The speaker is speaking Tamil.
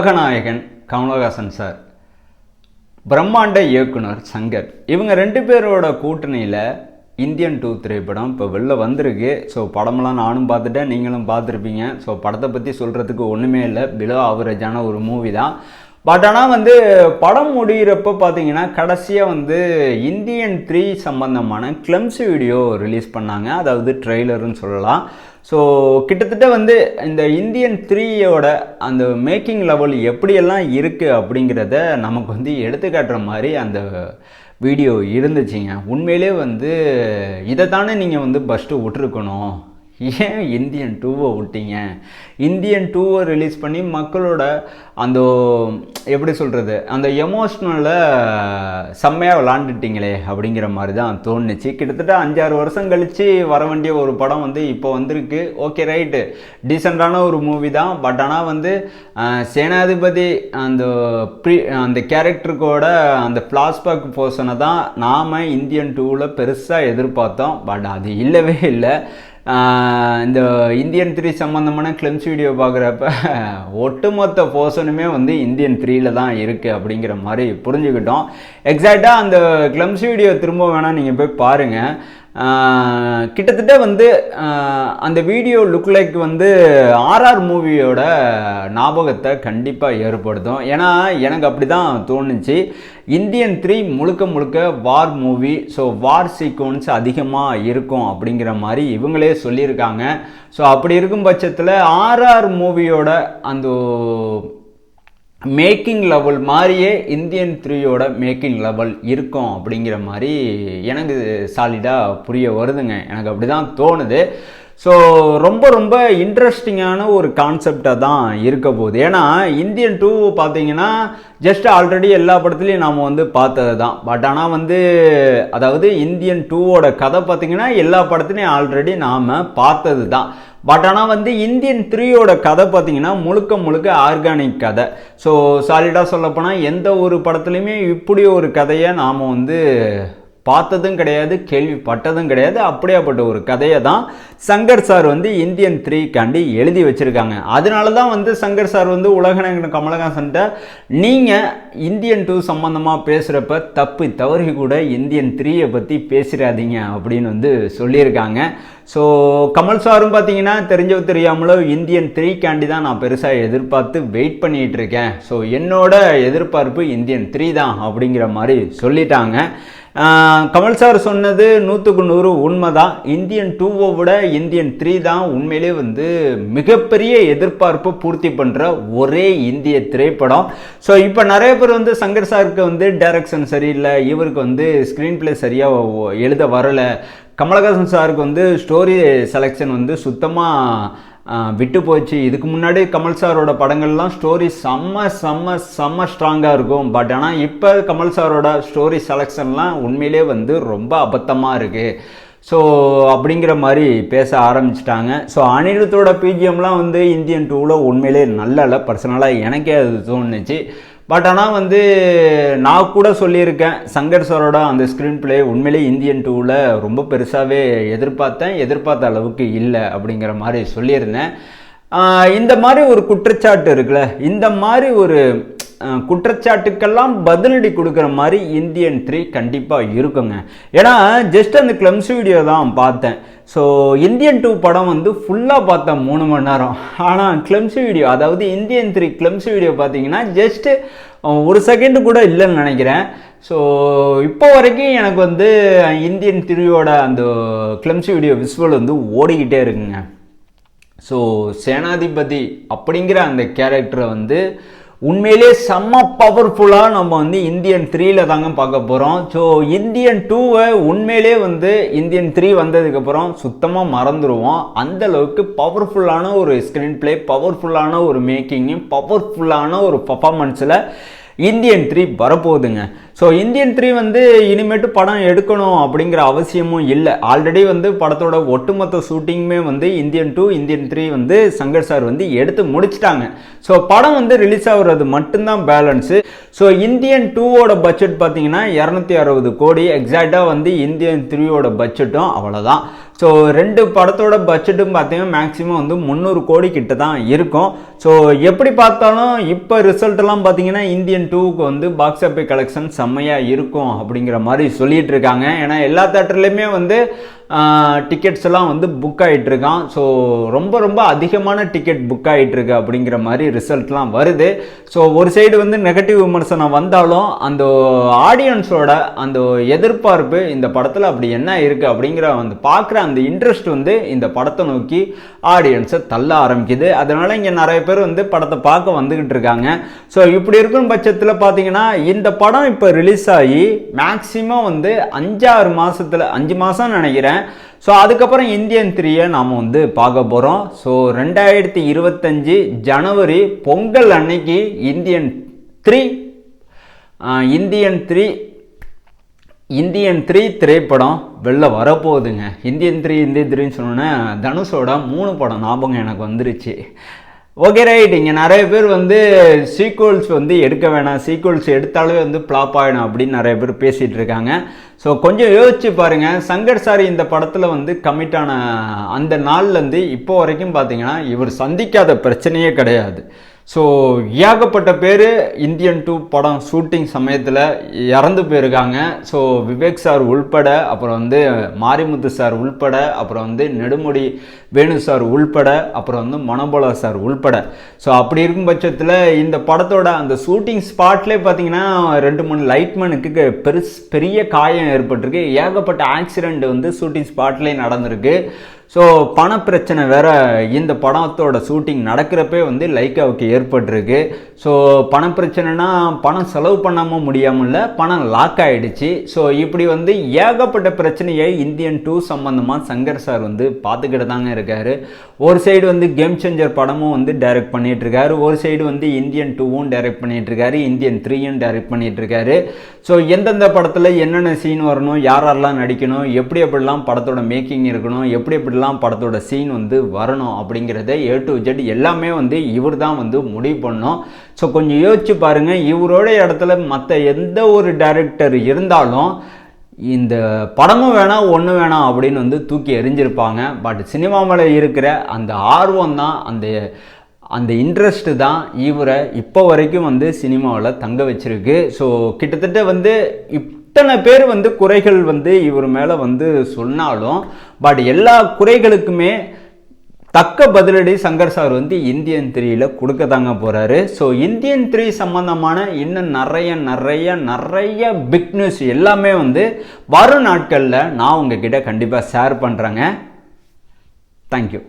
உலகநாயகன் கமலஹாசன் சார். பிரம்மாண்ட இயக்குனர் சங்கர். இவங்க ரெண்டு பேரோட கூட்டணியில் இந்தியன் டூ திரைப்படம் இப்போ வெளில வந்திருக்கு. ஸோ படமெல்லாம் நானும் பார்த்துட்டேன் நீங்களும் பார்த்துருப்பீங்க. ஸோ படத்தை பற்றி சொல்கிறதுக்கு ஒன்றுமே இல்லை. பிலோ ஆவரேஜான ஒரு மூவி தான். பட் ஆனால் வந்து படம் முடிகிறப்ப பார்த்தீங்கன்னா கடைசியாக வந்து இந்தியன் த்ரீ சம்பந்தமான கிளம்ஸ் வீடியோ ரிலீஸ் பண்ணாங்க. அதாவது ட்ரெய்லருன்னு சொல்லலாம். ஸோ கிட்டத்தட்ட வந்து இந்த இந்தியன் த்ரீயோட அந்த மேக்கிங் லெவல் எப்படியெல்லாம் இருக்குது அப்படிங்கிறத நமக்கு வந்து எடுத்துக்காட்டுற மாதிரி அந்த வீடியோ இருந்துச்சுங்க. உண்மையிலே வந்து இதை தானே நீங்கள் வந்து ஃபஸ்ட்டு விட்டுருக்கணும். ஏன் இந்தியன் டூவை விட்டீங்க? இந்தியன் டூவை ரிலீஸ் பண்ணி மக்களோட அந்த எப்படி சொல்கிறது அந்த எமோஷ்னலை செம்மையாக விளாண்டுட்டிங்களே அப்படிங்கிற மாதிரி தான் தோணுச்சு. கிட்டத்தட்ட அஞ்சாறு வருஷம் கழித்து வர வேண்டிய ஒரு படம் வந்து இப்போ வந்திருக்கு. ஓகே ரைட்டு டீசெண்டான ஒரு மூவி தான். பட் ஆனால் வந்து சேனாதிபதி அந்த ப்ரீ அந்த கேரக்டருக்கோட அந்த ஃப்ளாஷ்பேக் போர்ஷனை தான் நாம் இந்தியன் டூவில் பெருசாக எதிர்பார்த்தோம். பட் அது இல்லவே இல்லை. இந்த இந்தியன் த்ரீ சம்மந்தமான கிளிம்ஸ் வீடியோ பார்க்குறப்ப ஒட்டுமொத்த போர்ஷனுமே வந்து இந்தியன் த்ரீயில் தான் இருக்குது அப்படிங்கிற மாதிரி புரிஞ்சுக்கிட்டோம். எக்ஸாக்டாக அந்த கிளம்ஸ் வீடியோ திரும்ப வேணால் நீங்கள் போய் பாருங்கள் கிட்டத்தட்ட வந்து அந்த வீடியோ லுக் லைக் வந்து ஆர்ஆர் மூவியோட ஞாபகத்தை கண்டிப்பாக ஏற்படுத்தும். ஏன்னா எனக்கு அப்படி தான் தோணுச்சு. இந்தியன் த்ரீ முழுக்க முழுக்க war movie so war sequence அதிகமாக இருக்கும் அப்படிங்கிற மாதிரி இவங்களே சொல்லியிருக்காங்க. ஸோ அப்படி இருக்கும் பட்சத்தில் ஆர்ஆர் மூவியோட அந்த மேக்கிங் லெவல் மாதிரியே இந்தியன் த்ரீயோட மேக்கிங் லெவல் இருக்கும் அப்படிங்கிற மாதிரி எனக்கு சாலிடாக புரிய வருதுங்க. எனக்கு அப்படி தான் தோணுது. ஸோ ரொம்ப ரொம்ப இன்ட்ரெஸ்டிங்கான ஒரு கான்செப்டாக தான் இருக்க போகுது. ஏன்னா இந்தியன் டூ பார்த்தீங்கன்னா ஜஸ்ட் ஆல்ரெடி எல்லா படத்துலையும் நாம் வந்து பார்த்தது தான் பட் ஆனால் வந்து அதாவது இந்தியன் டூவோட கதை பார்த்திங்கன்னா எல்லா படத்துலையும் ஆல்ரெடி நாம் பார்த்தது தான் பட் ஆனால் வந்து இந்தியன் த்ரீயோட கதை பார்த்தீங்கன்னா முழுக்க முழுக்க ஆர்கானிக் கதை. ஸோ சாலிடாக சொல்லப்போனால் எந்த ஒரு படத்துலையுமே இப்படி ஒரு கதையை நாம் வந்து பார்த்ததும் கிடையாது கேள்விப்பட்டதும் கிடையாது. அப்படியாப்பட்ட ஒரு கதையை தான் சங்கர் சார் வந்து இந்தியன் த்ரீக்காண்டி எழுதி வச்சுருக்காங்க. அதனால தான் வந்து சங்கர் சார் வந்து உலகநாயகன் கமலஹாசன்ட்ட நீங்கள் இந்தியன் டூ சம்மந்தமாக பேசுகிறப்ப தப்பு தவறி கூட இந்தியன் த்ரீயை பற்றி பேசிடாதீங்க அப்படின்னு வந்து சொல்லியிருக்காங்க. ஸோ கமல் சாரும் பார்த்தீங்கன்னா தெரிஞ்சோ தெரியாமலோ இந்தியன் த்ரீக்காண்டி தான் நான் பெருசாக எதிர்பார்த்து வெயிட் பண்ணிகிட்டு இருக்கேன். ஸோ என்னோட எதிர்பார்ப்பு இந்தியன் த்ரீ தான் அப்படிங்கிற மாதிரி சொல்லிட்டாங்க. கமல் சார் சொன்னது நூற்றுக்கு நூறு உண்மை தான் இந்தியன் டூவை விட இந்தியன் த்ரீ தான் உண்மையிலே வந்து மிகப்பெரிய எதிர்பார்ப்பை பூர்த்தி பண்ணுற ஒரே இந்திய திரைப்படம். ஸோ இப்போ நிறைய பேர் வந்து சங்கர் சாருக்கு வந்து டைரக்ஷன் சரியில்லை. இவருக்கு வந்து ஸ்க்ரீன் பிளே சரியாக எழுத வரலை. கமலஹாசன் சாருக்கு வந்து ஸ்டோரி செலெக்ஷன் வந்து சுத்தமாக விட்டு போச்சு. இதுக்கு முன்னாடி கமல் சாரோட படங்கள்லாம் ஸ்டோரி செம்ம செம்ம செம்ம ஸ்ட்ராங்காக இருக்கும். பட் ஆனால் இப்போ கமல் சாரோட ஸ்டோரி செலெக்ஷன்லாம் உண்மையிலே வந்து ரொம்ப அபத்தமாக இருக்குது ஸோ அப்படிங்கிற மாதிரி பேச ஆரம்பிச்சிட்டாங்க. ஸோ அனிருத்தோட பிஜிஎம்லாம் வந்து இந்தியன் டூவில் உண்மையிலே நல்லல பர்சனலாக எனக்கே அது தோணுச்சு. பட் ஆனால் வந்து நான் கூட சொல்லியிருக்கேன் சங்கர் சரோட அந்த ஸ்க்ரீன் பிளே உண்மையிலே இந்தியன் டூவில் ரொம்ப பெருசாகவே எதிர்பார்த்தேன் எதிர்பார்த்த அளவுக்கு இல்லை அப்படிங்கிற மாதிரி சொல்லியிருந்தேன். இந்த மாதிரி ஒரு குற்றச்சாட்டு இருக்குல்ல இந்த மாதிரி ஒரு குற்றச்சாட்டுக்கெல்லாம் பதிலடி கொடுக்குற மாதிரி இந்தியன் த்ரீ கண்டிப்பாக இருக்குங்க. ஏன்னா ஜஸ்ட் அந்த கிளம்ஸ் வீடியோ தான் பார்த்தேன். ஸோ இந்தியன் டூ படம் வந்து ஃபுல்லாக பார்த்தேன் மூணு மணி நேரம். ஆனால் கிளம்ஸ் வீடியோ அதாவது இந்தியன் த்ரீ கிளம்ஸ் வீடியோ பார்த்தீங்கன்னா ஜஸ்ட்டு ஒரு செகண்டு கூட இல்லைன்னு நினைக்கிறேன். ஸோ இப்போ வரைக்கும் எனக்கு வந்து இந்தியன் திருவியோட அந்த கிளம்ஸ் வீடியோ விஸ்வல் வந்து ஓடிக்கிட்டே இருக்குங்க. ஸோ சேனாதிபதி அப்படிங்கிற அந்த கேரக்டரை வந்து உண்மையிலே செம்ம பவர்ஃபுல்லாக நம்ம வந்து இந்தியன் த்ரீல தாங்க பார்க்க போகிறோம் ஸோ இந்தியன் டூவை உண்மையிலே வந்து இந்தியன் த்ரீ வந்ததுக்கப்புறம் சுத்தமாக மறந்துடுவோம் அந்த அளவுக்கு பவர்ஃபுல்லான ஒரு ஸ்க்ரீன் பிளே பவர்ஃபுல்லான ஒரு மேக்கிங்கும் பவர்ஃபுல்லான ஒரு பர்ஃபார்மன்ஸில் இந்தியன் த்ரீ வரப்போகுதுங்க. ஸோ இந்தியன் த்ரீ வந்து இனிமேட்டு படம் எடுக்கணும் அப்படிங்கிற அவசியமும் இல்லை. ஆல்ரெடி வந்து படத்தோட ஒட்டுமொத்த ஷூட்டிங்குமே வந்து இந்தியன் டூ இந்தியன் த்ரீ வந்து சங்கர் சார் வந்து எடுத்து முடிச்சிட்டாங்க. ஸோ படம் வந்து ரிலீஸ் ஆகுறது மட்டும்தான் பேலன்ஸு ஸோ இந்தியன் டூவோட பட்ஜெட் பார்த்தீங்கன்னா இரநூத்தி அறுபது கோடி. எக்ஸாக்டாக வந்து இந்தியன் த்ரீயோட பட்ஜெட்டும் அவ்வளோதான் ஸோ ரெண்டு படத்தோட பட்ஜெட்டும் பார்த்தீங்கன்னா மேக்ஸிமம் வந்து முந்நூறு கோடி கிட்ட தான் இருக்கும். ஸோ எப்படி பார்த்தாலும் இப்போ ரிசல்ட்லாம் பார்த்தீங்கன்னா இந்தியன் டூவுக்கு வந்து பாக்ஸ் ஆஃபி கலெக்ஷன் செம்மையாக இருக்கும் அப்படிங்கிற மாதிரி சொல்லிகிட்டு இருக்காங்க ஏன்னா எல்லா தேட்டர்லேயுமே வந்து டிக்கெட்ஸ் எல்லாம் வந்து புக் ஆகிட்டுருக்கான் ஸோ ரொம்ப ரொம்ப அதிகமான டிக்கெட் புக் ஆகிட்டுருக்கு அப்படிங்கிற மாதிரி ரிசல்ட்லாம் வருது. ஸோ ஒரு சைடு வந்து நெகட்டிவ் விமர்சனம் வந்தாலும் அந்த ஆடியன்ஸோட அந்த எதிர்பார்ப்பு இந்த படத்தில் அப்படி என்ன இருக்குது அப்படிங்கிற வந்து பார்க்குற அந்த இன்ட்ரெஸ்ட் வந்து இந்த படத்தை நோக்கி ஆடியன்ஸை தள்ள ஆரம்பிக்குது. அதனால் இங்கே நிறைய பேர் வந்து படத்தை பார்க்க வந்துக்கிட்டு இருக்காங்க ஸோ இப்படி இருக்கும் பட்சத்தில் பார்த்தீங்கன்னா இந்த படம் இப்போ ரிலீஸ் ஆகி மேக்ஸிமம் வந்து அஞ்சாறு மாதத்தில் அஞ்சு மாதம் நினைக்கிறேன். ஸோ அதுக்கப்புறம் இந்தியன் த்ரீயை நாம் வந்து பார்க்க போகிறோம் ஸோ ரெண்டாயிரத்தி இருபத்தஞ்சி ஜனவரி பொங்கல் அன்னைக்கு Indian three Indian three Indian three திரைப்படம் வெளில வரப்போகுதுங்க. இந்தியன் த்ரீ இந்தியன் த்ரீன்னு சொன்னோன்னே தனுஷோட மூணு படம் ஞாபகம் எனக்கு வந்துருச்சு. ஓகே ரைட் இங்கே நிறைய பேர் வந்து சீக்வல்ஸ் வந்து எடுக்க வேணாம். சீக்வல்ஸ் எடுத்தாலே வந்து ஃப்ளாப் ஆகிடும் அப்படின்னு நிறைய பேர் பேசிகிட்டு இருக்காங்க. ஸோ கொஞ்சம் யோசிச்சு பாருங்கள் சங்கர் சாரி இந்த படத்தில் வந்து கமிட்டான அந்த நாள்லேருந்து இப்போ வரைக்கும் பார்த்தீங்கன்னா இவர் சந்திக்காத பிரச்சனையே கிடையாது. ஸோ ஏகப்பட்ட பேர் இந்தியன் டூ படம் ஷூட்டிங் சமயத்தில் இறந்து போயிருக்காங்க. ஸோ விவேக் சார் உள்பட அப்புறம் வந்து மாரிமுத்து சார் உள்பட அப்புறம் வந்து நெடுமுடி வேணு சார் உள்பட அப்புறம் வந்து மனோபலா சார் உள்பட. ஸோ அப்படி இருக்கும் பட்சத்தில் இந்த படத்தோட அந்த ஷூட்டிங் ஸ்பாட்லேயே பார்த்தீங்கன்னா ரெண்டு மூணு லைட்மேனுக்கு பெருஸ் பெரிய காயம் ஏற்பட்டிருக்கு. ஏகப்பட்ட ஆக்சிடெண்ட் வந்து ஷூட்டிங் ஸ்பாட்லேயே நடந்திருக்கு. ஸோ பண பிரச்சனை வேற இந்த படத்தோட ஷூட்டிங் நடக்கிறப்பே வந்து லைக்காவுக்கு ஏற்பட்டிருக்கு. ஸோ பண பிரச்சனைனா பணம் செலவு பண்ணாமல் முடியாமல் பணம் லாக் ஆகிடுச்சு ஸோ இப்படி வந்து ஏகப்பட்ட பிரச்சனையை இந்தியன் டூ சம்மந்தமாக சங்கர் சார் வந்து பார்த்துக்கிட்டு தாங்க இருக்கார். ஒரு சைடு வந்து கேம் சேஞ்சர் படமும் வந்து டைரக்ட் பண்ணிகிட்ருக்காரு ஒரு சைடு வந்து இந்தியன் டூவும் டைரக்ட் பண்ணிகிட்ருக்காரு இருக்காரு. இந்தியன் த்ரீயும் டைரக்ட் பண்ணிகிட்ருக்காரு ஸோ எந்தெந்த படத்தில் என்னென்ன சீன் வரணும் யாரெல்லாம் நடிக்கணும் எப்படி எப்படிலாம் படத்தோட மேக்கிங் இருக்கணும் எப்படி எப்படி எப்படிலாம் படத்தோட சீன் வந்து வரணும் அப்படிங்கிறத ஏ டு ஜெட் எல்லாமே வந்து இவர் தான் வந்து முடிவு பண்ணோம். ஸோ கொஞ்சம் யோசிச்சு பாருங்கள் இவரோட இடத்துல மற்ற எந்த ஒரு டைரக்டர் இருந்தாலும் இந்த படமும் வேணாம் ஒன்று வேணாம் அப்படின்னு வந்து தூக்கி எரிஞ்சிருப்பாங்க பட் சினிமாவில் இருக்கிற அந்த ஆர்வம் தான் அந்த அந்த இன்ட்ரெஸ்ட்டு தான் இவரை இப்போ வரைக்கும் வந்து சினிமாவில் தங்க வச்சிருக்கு. ஸோ கிட்டத்தட்ட வந்து இப் இத்தனை பேர் வந்து குறைகள் வந்து இவர் மேலே வந்து சொன்னாலும் பட் எல்லா குறைகளுக்குமே தக்க பதிலடி சங்கர் சார் வந்து இந்தியன் த்ரீயில் கொடுக்க தாங்க போகிறாரு ஸோ இந்தியன் த்ரீ சம்மந்தமான இன்னும் நிறைய நிறைய நிறைய பிக் நியூஸ் எல்லாமே வந்து வரும் நாட்களில் நான் உங்ககிட்ட கண்டிப்பாக ஷேர் பண்ணுறேங்க தேங்க்யூ